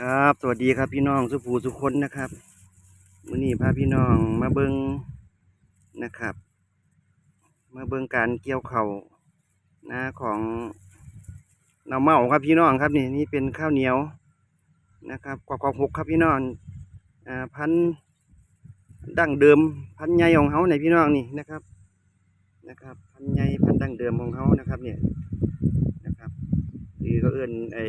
ครับ สวัสดีครับพี่น้องสุภูสุคนนะครับมื้อนี้พาพี่น้องมาเบิงนะครับ มาเบิงการเกี่ยวเข่านาของเนาเมาครับพี่น้องครับนี่นี่เป็นข้าวเหนียวนะครับกว่ากว่าหกครับพี่น้องอ่าพันดั้งเดิม พันใหญ่ของเขาในพี่น้องนี่นะครับนะครับ พันใหญ่พันดั้งเดิมของเขานะครับ เนี่ยนะครับคือก็เอื้นไอ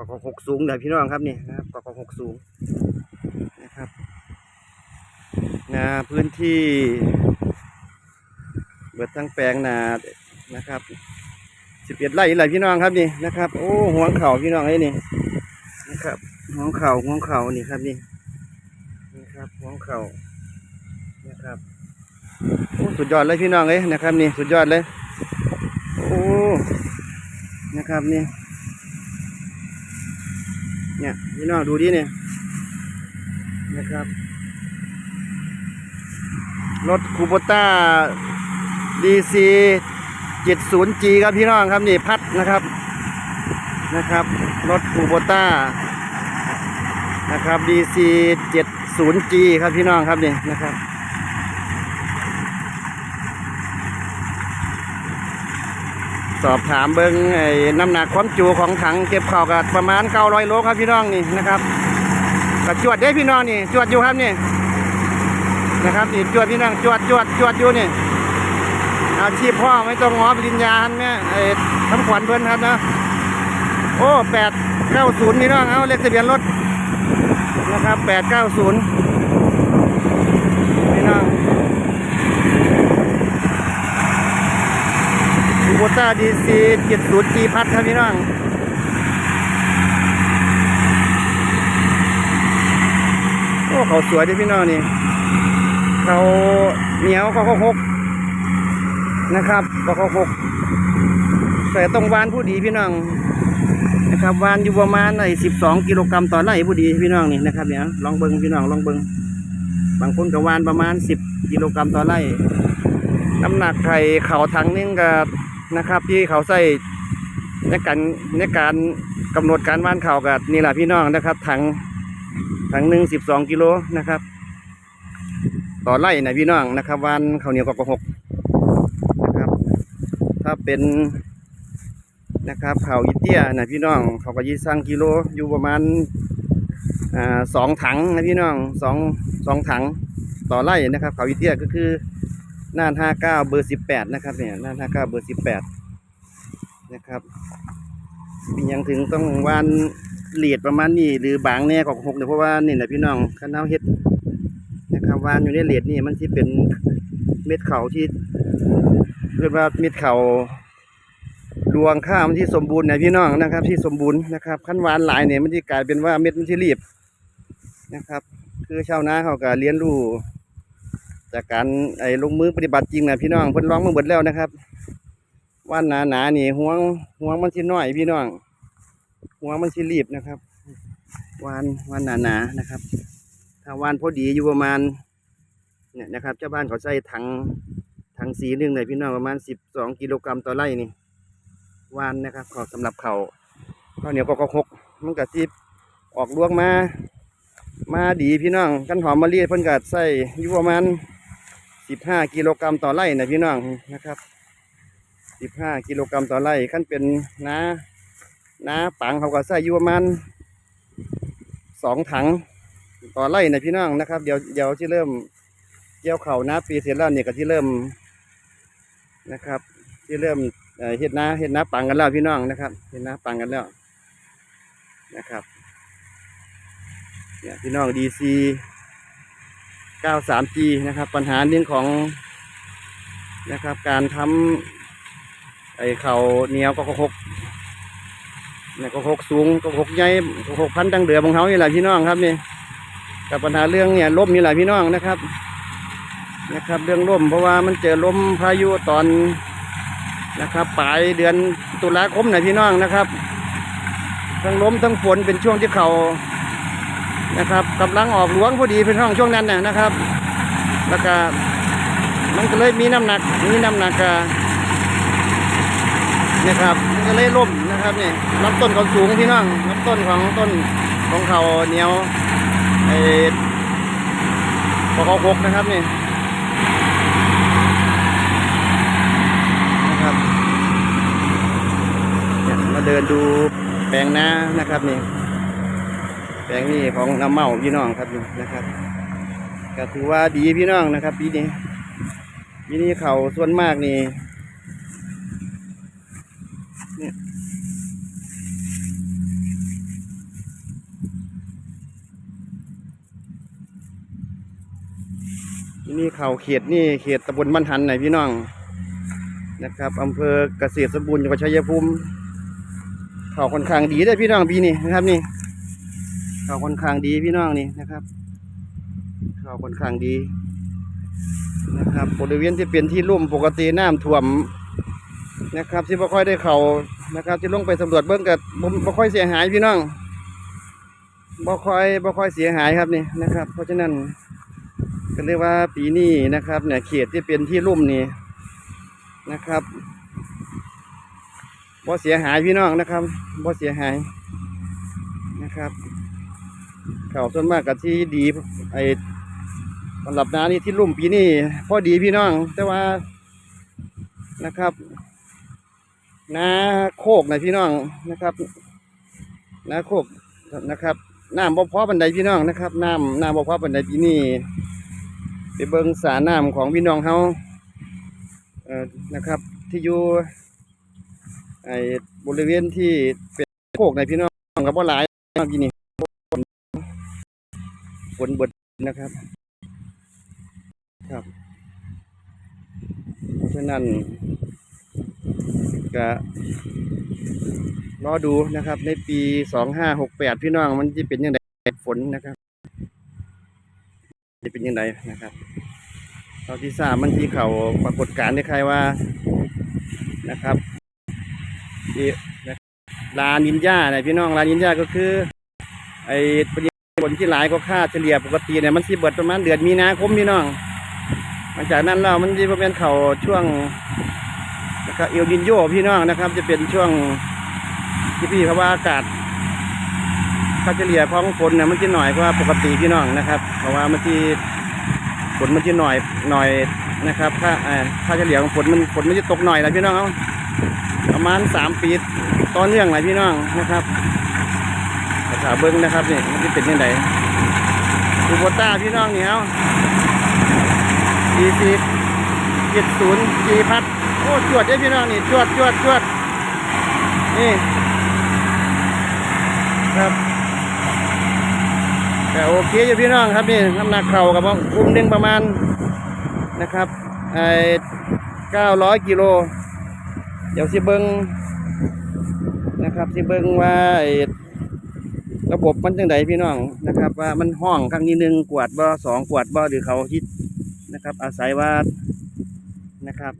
กว่ากหกสูงเดี๋ยวพี่น้องครับนี่นะครับกว่ากหกสูงนะครับนาพื้นที่เบิดทั้งแปลงนานะครับสิบเอ็ดไร่เลยพี่น้องครับนี่นะครับโอ้ห่วเข่าพี่น้องไอ้นี่นะครับห่วเข่าห่วเข่านี่ครับนี่นะครับห่วเข่านะครับโอ้สุดยอดเลยพี่น้องเลยนะครับนี่สุดยอดเลยโอ้นะครับนี่ เนี่ยพี่น้องดูดิเนี่ยนะครับ รถคูโบต้าดีซีเจ็ดศูนย์จีครับพี่น้องครับนี่พัดนะครับนะครับ รถคูโบต้านะครับดีซีเจ็ดศูนย์จีครับพี่น้องครับนี่นะครับ สอบถามเบิ้งไอ้น้ำหนักความจุของถังเก็บข้าวกับประมาณ900โลครับพี่น้องนี่นะครับก็จวดได้พี่น้องนี่จวดอยู่ครับนี่นะครับนี่จวดพี่น้องจวดจวดจวดอยู่นี่อาชีพพ่อไม่ต้องงอปริญญาแม่ไอ้ทำขวัญเพิ่อนครับนะโอ้แปดเก้าศูนย์พี่น้องเอาเลขทะเบียนรถนะครับแปดเก้าศูนย์พี่น้อง คูโบต้าดีซีเจ็ดศูนย์จีพัดครับพี่น้องโอ้เขาสวยดิพี่น้องนี่เขาเหนียวเขาเขาหกนะครับเขาเขาหกใส่ตรงวานผู้ดีพี่น้องนะครับวานอยู่ประมาณไอ้สิบสองกิโลกรัมต่อไร่ผู้ดีพี่น้องนี่นะครับเนี่ยลองเบิ้งพี่น้องลองเบิ้งบางคนกับวานประมาณสิบกิโลกรัมต่อไร่น้ำหนักไข่เข่าถังนึงกับ นะครับ ที่เขาใส่ในการในการกำหนดการว่านเข่ากับนี่แหละพี่น้องนะครับถังถังหนึ่งสิบสองกิโลนะครับ ต่อไร่นะพี่น้องนะครับว่านข้าวเหนียวกกหกนะครับ ถ้าเป็นนะครับเขาวอีเตียนะพี่น้องเขาก็ยี่สั่งกิโลอยู่ประมาณอ่าสองถังนะพี่น้องสองสองถังต่อไร่นะครับ เขาวอีเตียก็คือ น่านห้าเก้าเบอร์สิบแปดนะครับเนี่ยน่านห้าเก้าเบอร์สิบแปดนะครับเป็นยังถึงต้องวานเหลียดประมาณนี้หรือบางแน่ของหกเนี่ยเพราะว่านี่แหละพี่น้องข้าวเฮ็ดนะครับวานอยู่ในเหลียดนี่มันที่เป็นเม็ดเขาที่เรียกว่าเม็ดเขารวงข้าวมันที่สมบูรณ์เนะพี่น้องนะครับ ที่สมบูรณ์นะครับขั้นวานหลายเนี่ยมันที่กลายเป็นว่าเม็ดมันที่รีบนะครับ คือชาวนาเขาก็เรียนรู้ จากการไอ้ลงมือปฏิบัติจริงนะพี่น้องเพิ่นร้องมาเบิดแล้วนะครับว่านหนาหนานี่ห่วงห่วงมันสิน้อยพี่น้องห่วงมันสิรีบนะครับวานวานหนาหนานะครับ ถ้าวานพอดีอยู่ประมาณเนี่ยนะครับเจ้าบ้านเขาใส่ถังถังสีหนึ่งเลยพี่น้องประมาณสิบสองกิโลกรัมต่อไร่นี่วานนะครับขอสำหรับเขาข้าวเหนียวก็ก็หกมันก็ที่ออกลวงมา มาดีพี่น้องกันหอมมะลิเพิ่นก็ใส่อยู่ประมาณ สิบห้ากิโลกรัมต่อไร่นะพี่น้องนะครับสิบห้ากิโลกรัมต่อไร่ขั้นเป็นน้าน้าปังเขาก็ใส่อยู่ประมาณสองถังต่อไร่นะพี่น้องนะครับ เดี๋ยวเดี๋ยวที่เริ่มเกี่ยวเข่าวนาปีเสร็จแล้วเนี่ยก็ที่เริ่มนะครับ ที่เริ่มเอ่อเฮ็ดนาเฮ็ดนาปังกันแล้วพี่น้องนะครับเฮ็ดนาปังกันแล้วนะครับเนี่ยพี่น้อง DC 93G นะครับ ปัญหาเรื่องของนะครับ การทำไอ้เข่าเหนียวก็หกเนี่ยก็หกสูงก็หกใหญ่ก็หกพันดังเดือของเขานี่แหละพี่น้องครับนี่กับปัญหาเรื่องเนี่ยล่มนี่แหละพี่น้องนะครับ นะครับ เรื่องล่มเพราะว่ามันเจอลมพายุตอนนะครับปลายเดือนตุลาคมนะพี่น้องนะครับ ทั้งลมทั้งฝนเป็นช่วงที่เขา นะครับกำลังออกหลวงพอดีเป็นห้องช่วงนั้นนะนะครับ แล้วก็มันก็เลยมีน้ำหนักมีน้ำหนักอะนะครับมันก็เลยล่มนะครับนี่ลำต้นเขาสูงพี่น้องลำต้นของต้นของเขาเหนียวไอ้พอเขาหกนะครับนี่นะครับเนี่ยมาเดินดูแปลงนานะครับนี่ แปลงนี้ของน้ำเมาพี่น้องครับนี่นะครับก็ถือว่าดีพี่น้องนะครับปีนี้ปีนี้เขาส่วนมากนี่เนี่ยปีนี้เขาเขตนี่เขตตำบลบ้านหันไหนพี่น้องนะครับอำเภอเกษตรสมบูรณ์จังหวัดชัยภูมิเขาค่อนข้างดีได้อพี่น้องปีนี้นะครับนี่ เขาค่อนข้างดีพี่น้องนี่นะครับเขาค่อนข้างดีนะครับบริเวณที่เป็นที่ลุ่มปกติน้ำท่วมนะครับ ที่ไม่ค่อยได้เขานะครับ ที่ลงไปสำรวจเบื้องกับบ่ค่อยเสียหายพี่น้องบ่ค่อยบ่ค่อยเสียหายครับนี่นะครับ เพราะฉะนั้นก็เรียกว่าปีนี้นะครับเนี่ยเขตที่เป็นที่ลุ่มนี่นะครับบ่เสียหายพี่น้องนะครับบ่เสียหายนะครับ เขาส่วนมากกับที่ดีไอ้สำหรับน้านี่ที่ลุ่มปีนี้พอดีพี่น้อง แต่ว่านะครับนาโคกนะพี่น้องนะครับนาโคกนะครับน้ำบ่พอบันไดพี่น้องนะครับน้ำน้ำบ่พอบันไดปีนี้ไปเบิงสาน้ำของพี่น้องเฮาเอ่อนะครับ ที่อยู่ไอ้บริเวณที่เป็นโคกในพี่น้องกับบ่หลายปีนี้ ฝนบดนะครับ ครับ เพราะฉะนั้นก็รอดูนะครับ ในปีสองห้าหกแปดพี่น้องมันจะเป็นยังไงฝนนะครับจะเป็นยังไงนะครับเท่าที่ทราบมันที่เขาปรากฏการณ์ในใครว่านะครับลานินจาเนี่ยพี่น้องลานินจาก็คือ ไอ้ ปริผลที่หลายก็ค่าเฉลี่ยปกติเนี่ยมันสิเบิดประมาณเดือนมีนาคมพี่น้องหลังจากนั้นเรามันจะเป็นเข่าช่วงนะครับเอลนินโยพี่น้องนะครับ จะเป็นช่วงที่พี่เขาว่าอากาศค่าเฉลี่ยของฝนเนี่ยมันจะหน่อยกว่าปกติพี่น้องนะครับ เพราะว่ามันที่ฝนมันจะหน่อยหน่อยนะครับค่าค่าเฉลี่ยของฝนมันฝนมันจะตกหน่อยนะพี่น้องประมาณสามปีต่อเนื่องเลยพี่น้องนะครับ ภาเบิ้งนะครับนี่มันจะเป็นยังไงคูโบต้าพี่น้องเนี่ยเอาดีซีเจ็ดศูนย์จีพัดโอ้จวดได้พี่น้องนี่จวดจวดจวดนี่ครับแต่โอเคอยู่พี่น้องครับนี่น้ำหนักเข่ากับคุ้มหนึ่งประมาณนะครับไอ้เก้าร้อยกิโลเดี๋ยวสิเบิ้งนะครับสิเบิ้งว่าไอ้ ระบบมันจังไดพี่น้องนะครับ ว่ามันห้องครั้งนี้หนึ่งกวาดบ่อสองกวาดบ่อหรือเขาคิดนะครับ อาศัยว่านะครับ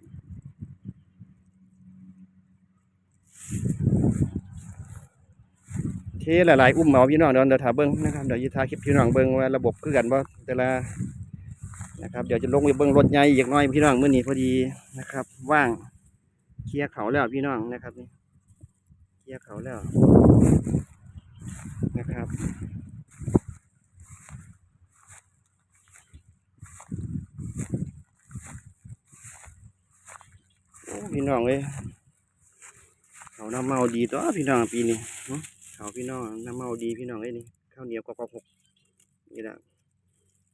เทหลายๆอุ้มเอาพี่น้องเดี๋ยวเดี๋ยวถาเบิ้งนะครับเดี๋ยวจะทาคลิปพี่น้องเบิ้งว่าระบบคือกันบ่แต่ละนะครับเดี๋ยวจะลงไปเบิ้งรถใหญ่อีกน้อยพี่น้องเมื้อนี้พอดีนะครับ ว่างเคลียร์เขาแล้วพี่น้องนะครับนี่เคลียร์เขาแล้ว นะครับ โอ้พี่น้องเลยเขาน้ำเมาดีตัวพี่น้องปีนี้เขาพี่น้องน้ำเมาดีพี่น้องเลยนี่ข้าวเหนียวกอกหกนี่แหละ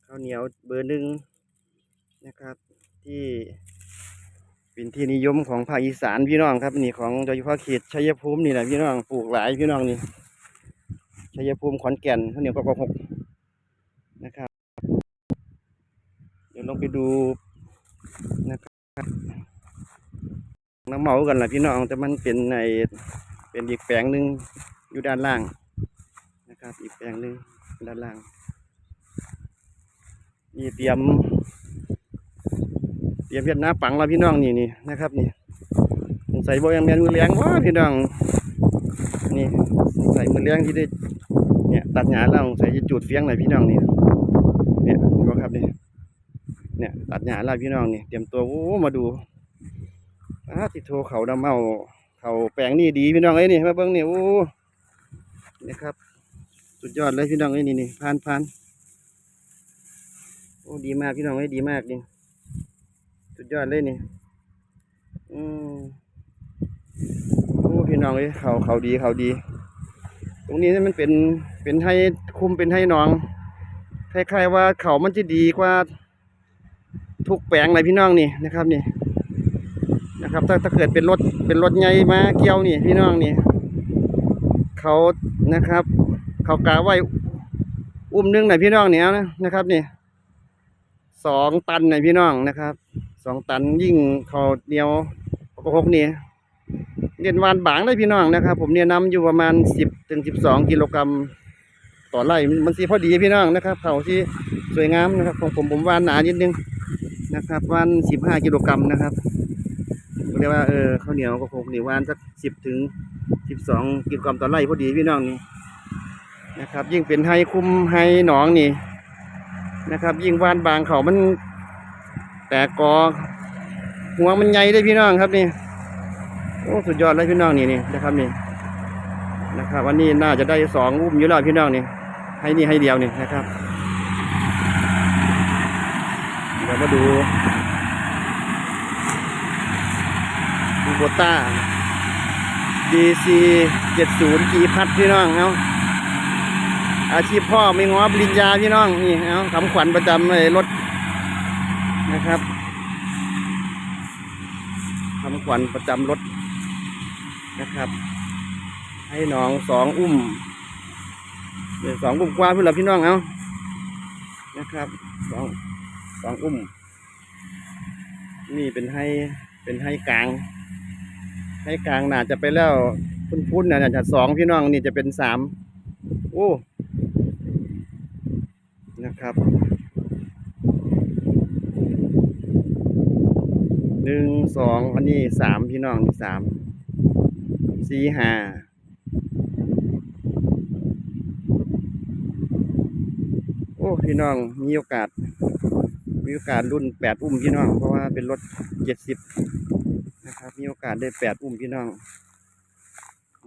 ข้าวเหนียวเบอร์หนึ่งนะครับ ที่เป็นที่นิยมของภาคอีสานพี่น้องครับนี่ของโดยเฉพาะเขตชัยภูมินี่แหละพี่น้องปลูกหลายพี่น้องนี่ ชัยภูมิขอนแก่นข้าวเหนียวกอกหกนะครับ เดี๋ยวลองไปดูนะครับน้ำเมากันล่ะพี่น้องแต่มันเป็นในเป็นอีกแปลงหนึ่งอยู่ด้านล่างนะครับ อีกแปลงหนึ่งด้านล่างนี่เตรียม เตรียมเวียดนาปังแล้วพี่น้องนี่นี่นะครับนี่สงสัยบ่ยังแมนมือแรงวะพี่น้องนี่สงสัยมือแรงที่ได้ ตัดหญ้าแล้วใส่จะจูดเฟียงหน่อยพี่น้องนี่เนี่ยเห็นบ่ครับนี่เนี่ย ตัดหญ้าแล้วพี่น้องนี่เตรียมตัวโอ้มาดูอาติโทเขาดำเอาเขาแปลงนี่ดีพี่น้องเอ้ยนี่มาเบิ่งนี่โอ้นี่ครับ สุดยอดเลยพี่น้องเอ้ยนี่นี่ผ่านผ่านโอ้ดีมากพี่น้องเอ้ยดีมากนี่สุดยอดเลยนี่อืมโอ้พี่น้องเอ้ยเขาเขาดีเขาดี ตรงนี้มันเป็น เป็นให้คุมเป็นให้น้องคล้ายๆว่าเขามันจะดีกว่าทุกแปลงเลยพี่น้องนี่นะครับนี่นะครับ ถ้าถ้าเกิดเป็นรถเป็นรถใหญ่มาเกี่ยวนี่พี่น้องนี่เขานะครับ เขากาไว้อุ้มหนึงหน่อยพี่น้องเนี่ยนะนะครับนี่สองตันหน่อยพี่น้องนะครับสองตันยิ่งเขาเดียวปกหกนี่เรียนวานบางเลยพี่น้องนะครับ ผมเนี่ยนำอยู่ประมาณสิบถึงสิบสองกิโลกรัม ต่อไร่มันสีพอดีพี่น้องนะครับเขาที่สวยงามนะครับ ของผมผมวานหนานิดนึงนะครับวานสิบห้ากิโลกรัมนะครับเรียกว่าเออข้าวเหนียวก็คงหนี่วานสักสิบถึงสิบสองกิโลกรัมต่อไร่พอดีพี่น้องนี่นะครับ ยิ่งเป็นไฮคุ้มไฮหนองนี่นะครับ ยิ่งวานบางเขามันแตกกอหัวมันใหญ่ได้พี่น้องครับนี่โอ้สุดยอดเลยพี่น้องนี่นี่นะครับนี่ นะครับวันนี้น่าจะได้สองอุ้มอยู่แล้วพี่น้องนี่ให้นี่ให้เดียวนี่นะครับเดี๋ยวมาดูดูโบต้า DC 70กีพัดพี่น้องเอาอาชีพพ่อไม่ง้อปริญญาพี่น้องนี่เอาคำขวัญประจำเลยรถนะครับคำขวัญประจำรถนะครับ ให้น้องสองอุ้มเดี๋ยวสองอุ้มกว่าเพื่อนเราพี่น้องเอานะครับสองสองอุ้ม นี่เป็นให้เป็นให้กลาง ให้กลางน่าจะไปแล้วพุ่นๆน่าจะสองพี่น้องนี่จะเป็นสามโอ้นะครับหนึ่งสองอันนี้สามพี่น้องนี่สามสี่ห้า อ้พี่น้องมีโอกาส มีโอกาสรุ่นแปดอุ้มพี่น้อง เพราะว่าเป็นรถเจ็ดสิบนะครับ มีโอกาสได้แปดอุ้มพี่น้อง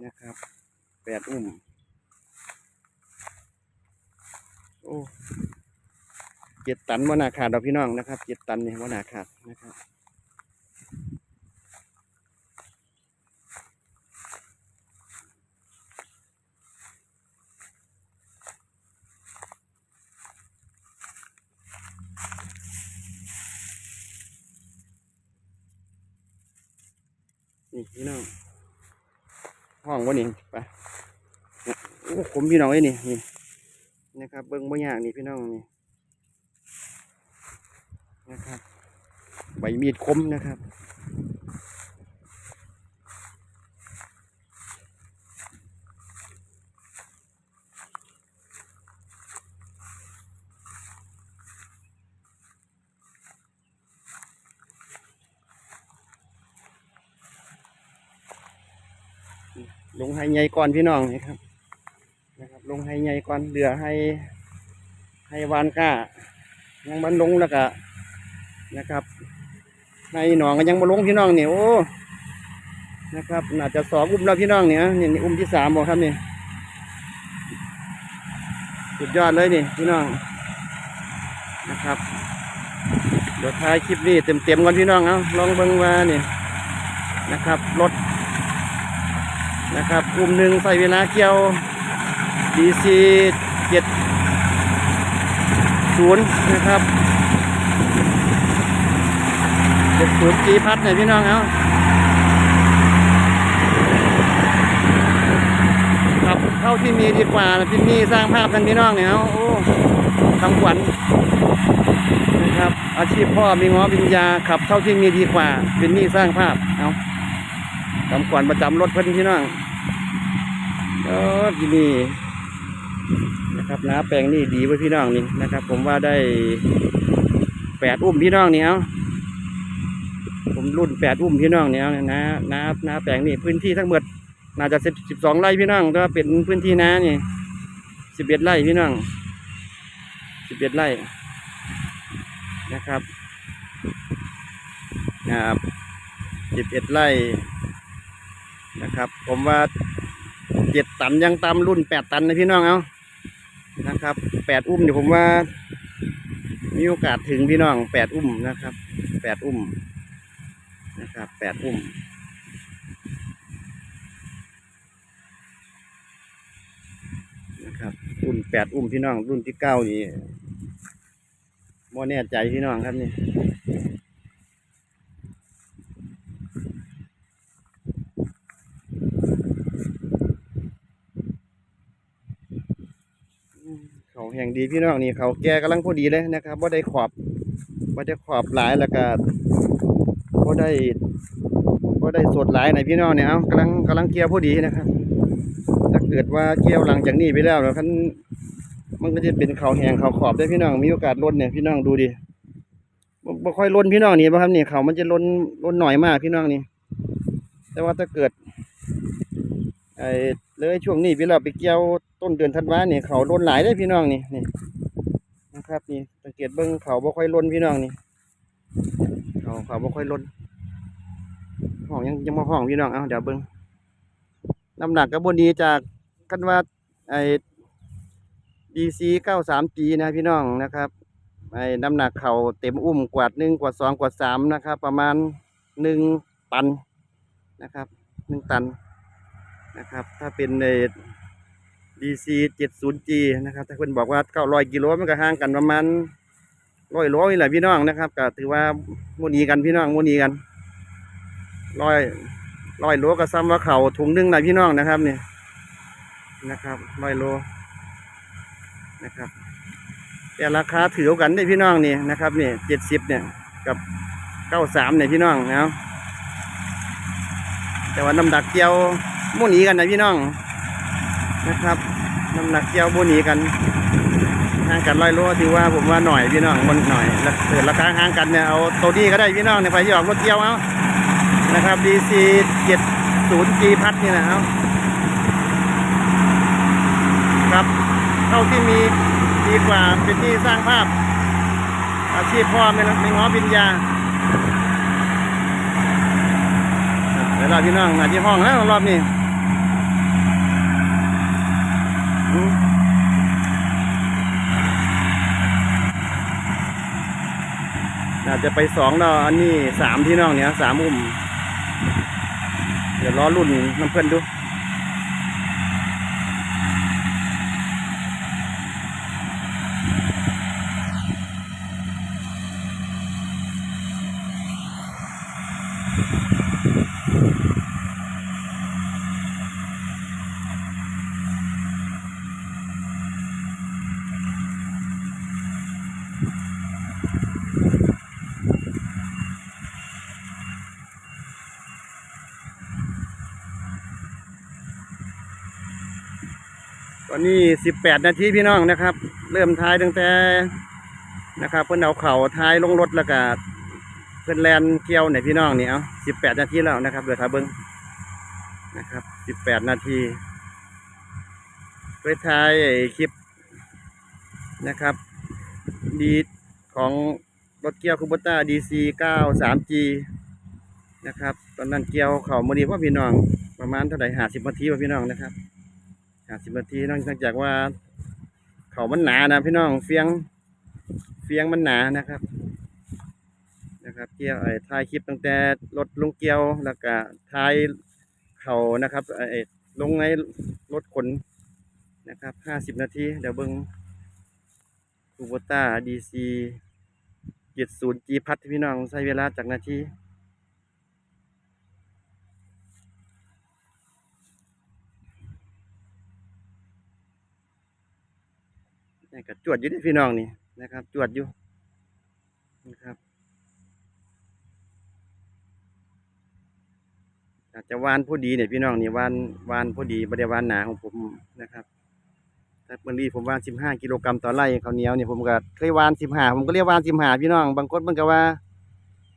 นะครับแปดอุ้มโอ้เจ็ดตันว่านาขาดเราพี่น้องนะครับเจ็ดตันเนี่ยว่านาขาดนะครับ นี่พี่น้องห้องวันนี่ไปโอ้ผมพี่น้องไอ้ยนี่นี่นะครับ เบิ้งบ่ยากนี่พี่น้องนี่นะครับใบมีดคมนะครับ ลงไฮ ใหญ่ก่อนพี่น้องนะครับนะครับ ลงไฮใหญ่ก่อนเดือให้ให้วานก้ายังมันลงแล้วก็นะครับให้หนองก็ยังมาลงพี่น้องเนี่ยโอ้นะครับน่าจะสองอุ้มแล้วพี่น้องเนี่ยนี่อุ้มที่สามบอกครับนี่สุดยอดเลยนี่พี่น้องนะครับเดี๋ยวท้ายคลิปนี้เต็มๆก่อนพี่น้องเอาลองเบิ่งว่านี่นะครับรถ นะครับกลุ่มหนึ่งใส่เวลาเกี่ยว DC เจ็ดศูนย์นะครับเจ็ดศูนย์จีพัดเนี่ยพี่น้องเอาขับเท่าที่มีดีกว่าที่นี่สร้างภาพกันพี่น้องเนี่ยเอาโอ้ทำขวัญนะครับ อาชีพพ่อมีง้อวิญญาขับเท่าที่มีดีกว่าเป็นหนี่สร้างภาพเอา ทำขวัญประจำรถเพิ่นพี่น้องเออที่นี่นะครับน้าแปลงนี่ดีไว้พี่น้องนี่นะครับ ผมว่าได้แปดอุ้มพี่น้องเนี่เอาผมรุ่นแปดอุ้มพี่น้องเนี่ยนะน้าน้าแปลงนี่พื้นที่ทั้งหมดน่าจะสิบสิบสองไร่พี่น้องก็เป็นพื้นที่น้านี่สิบเอ็ดไร่พี่น้องสิบเอ็ดไร่นะครับนะครับสิบเอ็ดไร่ นะครับ ผมว่าเจ็ดตันยังตามรุ่นแปดตันนะพี่น้องเอานะครับแปดอุ้มเดี๋ยวผมว่า มีโอกาสถึงพี่น้องแปดอุ้มนะครับแปดอุ้มนะครับแปดอุ้มนะครับรุ่นแปดอุ้มพี่น้องรุ่นที่เก้านี่โมแน่ใจพี่น้องครับนี่อื มเขาแห่งดีพี่น้องนี่เขาแก่กำลังพอดีเลยนะครับว่าได้ขอบว่าได้ขอบหลายแล้วก็ว่าได้ว่าได้สดหลายในพี่น้องเนี่ยเอากำลังกำลังเกี่ยวพอดีนะครับ ถ้าเกิดว่าเกี่ยวหลังจากนี้ไปแล้วแล้วคันมันก็จะเป็นเขาแหงเขาขอบได้พี่น้องมีโอกาสล้นเนี่ยพี่น้องดูดิบ่บค่อยล้นพี่น้องนี่ป่ะครับนี่เขามันจะล้นล้นหน่อยมากพี่น้องนี่แต่ว่าถ้าเกิดไอ้เลยช่วงนี้พี่เราไปเกี่ยว ต้นเดือนธันวาเนี่ยเขาล้นหลายได้พี่น้องนี่นี่นะครับนี่สังเกตเบิ้งเขาบ่ค่อยล้นพี่น้องนี่เขาเขาบ่ค่อยล้นห้องยังยังมาห้องพี่น้องเอาเดี๋ยวเบิ้งน้ำหนักกระบวนดีจากกันว่าไอ้ดีซีเก้าสามปีนะพี่น้องนะครับไอ้น้ำหนักเข่าเต็มอุ้มกวาดหนึ่งกวาดสองกวาดสามนะครับ ประมาณหนึ่งตันนะครับหนึ่งตันนะครับ ถ้าเป็นใน ดีซีเจ็ดศูนย์จีนะครับ ถ้าเพื่อนบอกว่าเก้าร้อยกิโลมันก็ห่างกันประมาณร้อยโลนี่แหละพี่น้องนะครับก็ถือว่าโมนีกันพี่น้องโมนีกันร้อยร้อยโลก็ซ้ำว่าเขาถุงหนึงนะพี่น้องนะครับนี่นะครับร้อยโลนะครับ แต่ราคาถือกันได้พี่น้องนี่นะครับนี่เจ็ดสิบเนี่ยกับเก้าสามเนี่ยพี่น้องนะแต่ว่าน้ำหนักเกี่ยวโมหนีกันนะพี่น้อง นะครับน้ำหนักเกี่ยวโมหนีกันห่างกันร้อยโลถือว่าผมว่าหน่อยพี่น้องมันหน่อยแล้วเกิดราคาห่างกันเนี่ยเอาตัวนี้ก็ได้พี่น้องเนี่ยไปที่ออกรถเกี่ยวเอานะครับ DC 70 G พัดนี่นะครับครับเท่าที่มีดีกว่าเป็นที่สร้างภาพ อาชีพพ่อไม่ไม่ง้อปิญญาเดี๋ยวเราพี่น้องมาที่ห้องแล้วรอบนี้ อาจจะไปสองแล้วอันนี้สามที่น้องเนี่ยสามอุ้ม เดี๋ยวล้อรุ่นน้ำเพื่อนดู ตอนนี้สิบแปดนาทีพี่น้องนะครับ เริ่มท้ายตั้งแต่นะครับ เพื่อนเอาเข่าท้ายลงรถแล้วก็เพื่อนแลนเกี่ยวเนี่ยพี่น้องเนี่ยเอาสิบแปดนาทีแล้วนะครับเดี๋ยวท้าเบิ้งนะครับสิบแปดนาทีเพื่อท้ายไอคลิปนะครับดีของรถเกี่ยวคูบต้าดีซีเก้าสามจีนะครับ ตอนนั้นเกี่ยวเข่ามือดีว่าพี่น้องประมาณเท่าไหร่ห้าสิบนาทีว่าพี่น้องนะครับ ห้าสิบนาทีนอกจากว่า เขามันหนานะพี่น้องเฟียงเฟียงมันหนานะครับ นะครับเกี่ยวไอ้ถ่ายคลิปตั้งแต่รถลงเกี่ยวแล้วก็ถ่ายเขานะครับไอ้ลงในรถขนนะครับห้าสิบนาทีเดี๋ยวเบิ้งคูโบต้าดีซีเจ็ดศูนย์จีพัดพี่น้องใช้เวลาจากนาที นี่ก็จวดอยู่ที่พี่น้องนี่นะครับ จวดอยู่นะครับ อาจจะวานผู้ดีเนี่ยพี่น้องนี่วานวานผู้ดีบริวานหนาของผมนะครับแต่เมื่อนี้ผมวานสิบห้ากิโลกรัมต่อไร่ข้าวเหนียวเนี่ยผมก็เคยวานสิบห้าผมก็เรียกวานสิบห้าพี่น้อง บางคนมันก็ว่า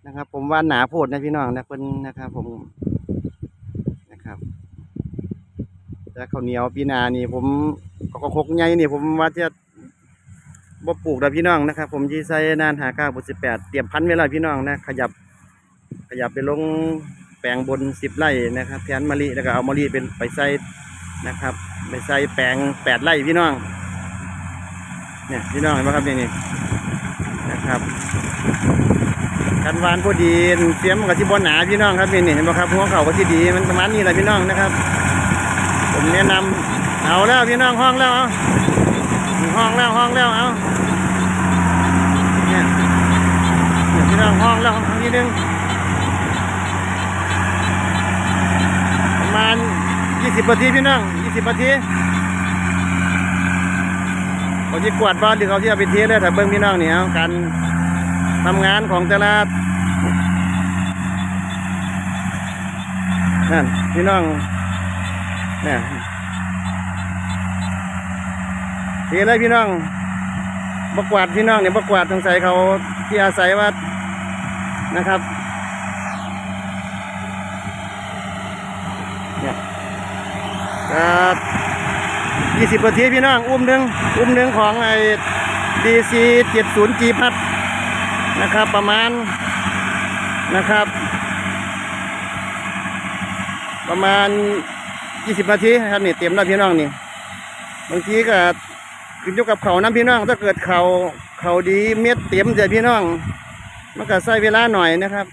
นะครับ ผมวานหนาโพดนะพี่น้องนะเพิ่นนะครับ ผมนะครับแต่ข้าวเหนียวปีนานี่ผมก็คกใหญ่นี่ผมว่าจะ บ่ปลูกดอกพี่น้องนะครับ ผมที่ใส่นานหาเก้าบุสิบแปดเตรียมพันธุ์ไว้แล้วพี่น้องนะขยับ ขยับไปลงแปลงบนสิบไร่นะครับแทนมะลิแล้วก็เอามะลิเป็นไปใส่นะครับไปใส่แปลงแปดไร่พี่น้องเนี่ยพี่น้องเห็นไหมครับนี่นี่นะครับกันวานพอดีเสียมกับที่บนหนาพี่น้องครับนี่นี่เห็นไหมครับหัวเข่าก็ที่ดีมันประมาณนี้แหละพี่น้องนะครับ ผมแนะนำเอาแล้วพี่น้องห้องแล้วเอา ห้องแล้วห้องแล้วเอาเนี่ยเนี่ยพี่น้องห้องแล้วห้องนี้นึงประมาณยี่สิบนาทีพี่น้องยี่สิบนาทีเขาจะกวาดบ้านหรือเขาที่เอาไปเทเลยแต่เบิ้งพี่น้องเนี่ยการทำงานของแต่ละนั่นพี่น้องเนี่ย ทีเลยพี่น้องบกวาดพี่น้องเนี่ยบกวาดสงสัยเขาที่อาศัยว่านะครับเนี่ยครับยี่สิบนาทีพี่น้อง อุ้มหนึ่งอุ้มหนึ่งของไอ้ดีซีเจ็ดศูนย์จีพัดนะครับ ประมาณนะครับ ประมาณยี่สิบนาทีครับนี่เต็มแล้วพี่น้องนี่บางทีก็ ขึ้นอยู่กับเขาน้ำพี่น้อง ถ้าเกิดเขาเขาดีเม็ดเต็มเสียพี่น้อง มันก็ใช้เวลาหน่อยนะครับ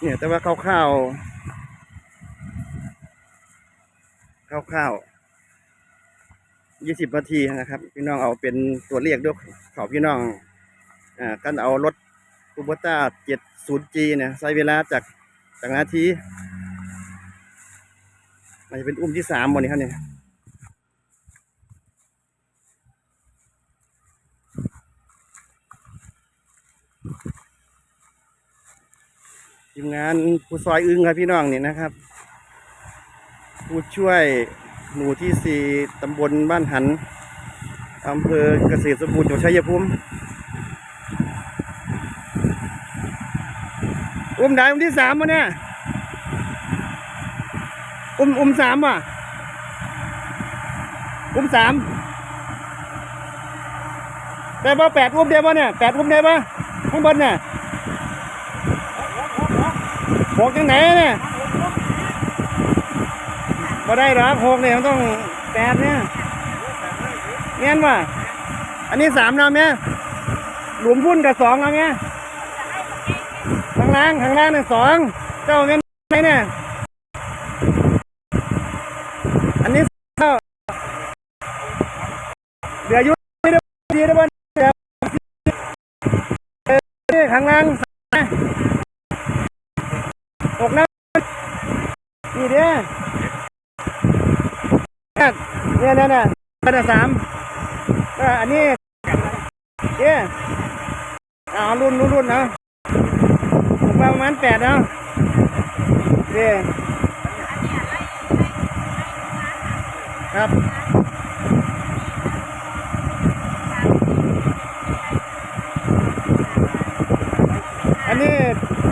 เนี่ยแต่ว่าข้าข้าวข้าวข้าวยี่สิบนาทีนะครับ พี่น้องเอาเป็นตัวเลขด้วยเขาพี่น้องอ่ากันเอารถคูโบต้าเจ็ดศูนย์จีเนี่ยใช้เวลาจากจากนาทีมันจะเป็นอุ้มที่สามวันนี้ครับเนี่ย ทีมงานผู้ซอยอึ้งครับพี่น้องเนี่ยนะครับ ผู้ช่วยหมู่ที่สี่ตำบลบ้านหันอำเภอเกษตรสมบูรณ์จังหวัดชัยภูมิอุ้มได้อุ้มที่สามวะเนี่ยอุ้มอุ้มสามว่ะอุ้มสามได้ป่ะแปดอุ้มได้ป่ะเนี่ยแปดอุ้มได้ป่ะ ข้างบนเนี่ยหกยังไหนเนี่ยก็ได้หรอกหกเนี่ยมันต้องแปดเนี่ยเงี้ยว่ะอันนี้สามเนาะเมียหลุมพุ่นกับสองเนาะเมียข้างล่างข้างล่างเนี่ยสองเจ้าเงี้ยไหนเนี่ยอันนี้เท่าเหลืออยุไม่ได้ดีได้บ้างเรือนี่ ข้างล่างสามนะตกแล้วนี่เด้อเนี่ยเนี่ยเนี่ยเป็นสามก็อันนี้เด้อเอารุ่นรุ่นรุ่นเอาผมว่าประมาณแปดเอาเด้อครับ อันนี้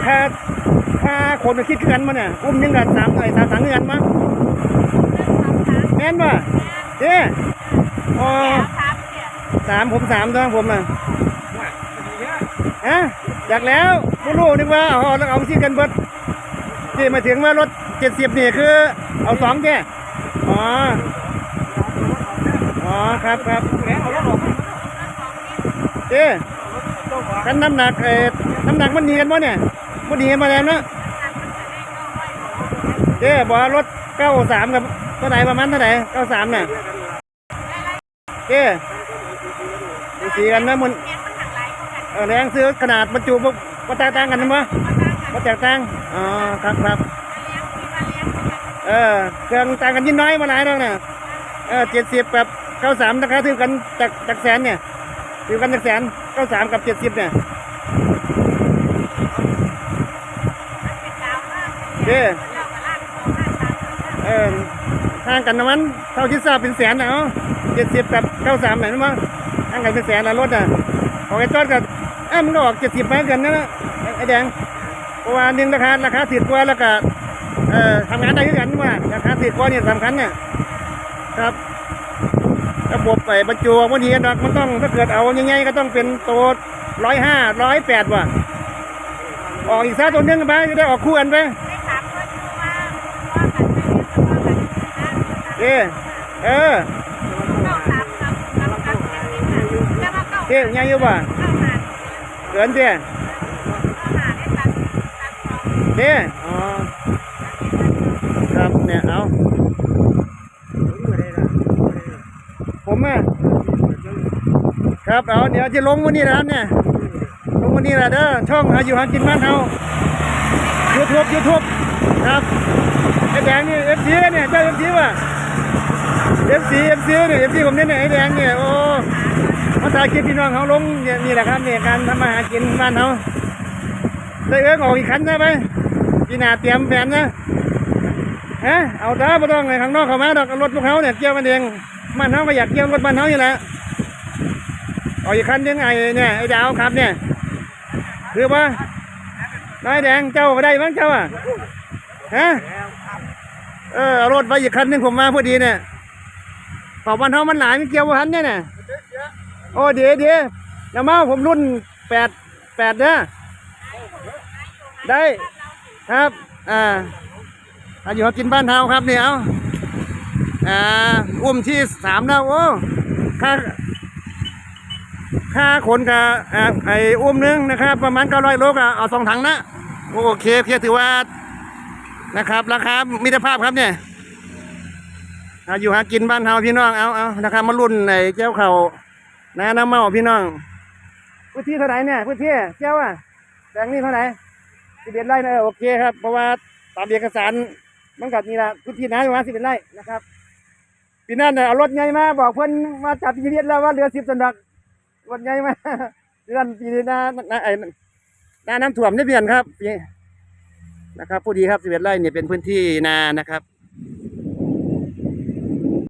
ค่าค่าคนมาคิดเงินมาเนี่ยอุ้มยังกันสามไอ้สามสามเงินมาแม่นป่ะเจ้อ๋อสามผมสามตัวผมอะฮะอยากแล้วผู้รู้นึกว่าเอาแล้วเอาคิดกันเบิดที่มาถึงว่ารถเจ็ดสิบนี่คือ เอาสองแค่อ๋อ อ๋อครับครับเจ้กันน้ำหนักเอ่อน้ำหนักมันหนีกันบ่เนี่ย มันหนีกันมาแล้วนะเจ๊บอกรถเก้าสามกับเท่าไหร่ประมาณเท่าไหร่เก้าสามเนี่ยเจ๊ดูสีกันนะมันเออแรงซื้อขนาดบรรจุบ่บ่แตกต่างกันนะมั้ยบ่แตกต่างอ๋อครับครับเออเครื่องต่างกันนิดน้อยมาหลายแล้วเนี่ยเออเจ็ดสิบกับเก้าสามราคาถือกันจากจากแสนเนี่ยถือกันจากแสนเก้าสามกับเจ็ดสิบเนี่ย เจ๊เออห่างกันนะมันเท่าที่ทราบเป็นแสนนะเนาะเจ็ดสิบกับเก้าสามไหนนะมั้งห่างกันเป็นแสนนะรถอะของไอ้จอดกับเอ้ามันก็ออกเจ็ดสิบไปกันนั่นนะไอ้แดงเพราะว่าหนึ่งราคาราคาถือกว่าแล้วก็เอ่อทำงานได้ด้วยกันว่าราคาถือกว่าเนี่ยสำคัญเนี่ยครับระบบไปบรรจุวันนี้ดอกมันต้องถ้าเกิดเอายังไงก็ต้องเป็นตัวร้อยห้าร้อยแปดว่ะออกอีกซะตัวหนึงไปจะได้ออกคู่กันไป เออเออยังอยู่ป่ะเกินเจ้เจ้อ๋อครับเนี่ยเอาผมอะครับเอาเดี๋ยวจะลงวันนี้นะครับเนี่ยลงวันนี้แหละเด้อช่องหาอยู่หากินบ้านเฮายูทูบยูทูบครับไอ้แดงนี่เอฟซีเนี่ยเจ้าเอฟซีป่ะ เอฟซีเอฟซีเนี่ยเอฟซีผมเนี่ยไอแดงเนี่ยโอ้มาถ่ายคลิปพี่น้องเขาลงเนี่ยนี่แหละครับเนี่ยการทำมาหากินบ้านเขาได้เอื้องออกอีกคันได้ไหมพี่นาเตรียมแผนนะฮะเอาตาไม่ต้องเลยข้างนอกเขามาดอกเอารถพวกเขาเนี่ยเกี่ยวมันเองบ้านเขาก็อยากเกี่ยวรถบ้านเขาอยู่แล้วออกอีกคันยังไงเนี่ยไอ้ดาวครับเนี่ยคือว่าน้อยแดงเจ้าก็ได้มั้งเจ้าอะฮะเออรถไปอีกคันหนึงผมมาพอดีเนี่ย ขอบ้านเขามันหลายไม่เกี่ยวกับคันเนี่ยน่ะโอ้เดี๋ยวเดี๋ยวอย่ามาผมรุ่นแปดแปดนะได้ครับอ่าอายู่หากินบ้านเฮาครับเนี่ยเอาอ่าอุ้มที่สามแล้วโอ้ค่าค่าขนกับไอ้อุ้มหนึงนะครับ ประมาณเก้าร้อยโลก็เอาสองถังนะโอเคโอเคถือว่านะครับราคามิตรภาพครับเนี่ย อาอยู่หากินบ้านเฮาพี่น้องเอาเอานะครับมารุ่นไอ้เจ้าเขานาน้ำเมาพี่น้องพื้นที่เท่าไหร่เนี่ยพื้นที่เจ้าอะแปลงนี้เท่าไหร่สิบเอ็ดไร่นะโอเคครับเพราะว่าตามเอกสารมันกัดนี่ละพื้นที่นะประมาสิบเอ็ดไร่นะครับปีนั้นน่ะเอารถใหญ่มาบอกเพิ่อนมาจับทีเดียแล้วว่าเหลือสิบตันดักรถใหญ่มาเดือนปีนี้นานาไอ้นาน้ำท่วมได้เปลี่ยนครับปีนะครับผู้ดีครับสิบเอ็ดไร่เนี่ยเป็นพื้นที่นานะครับ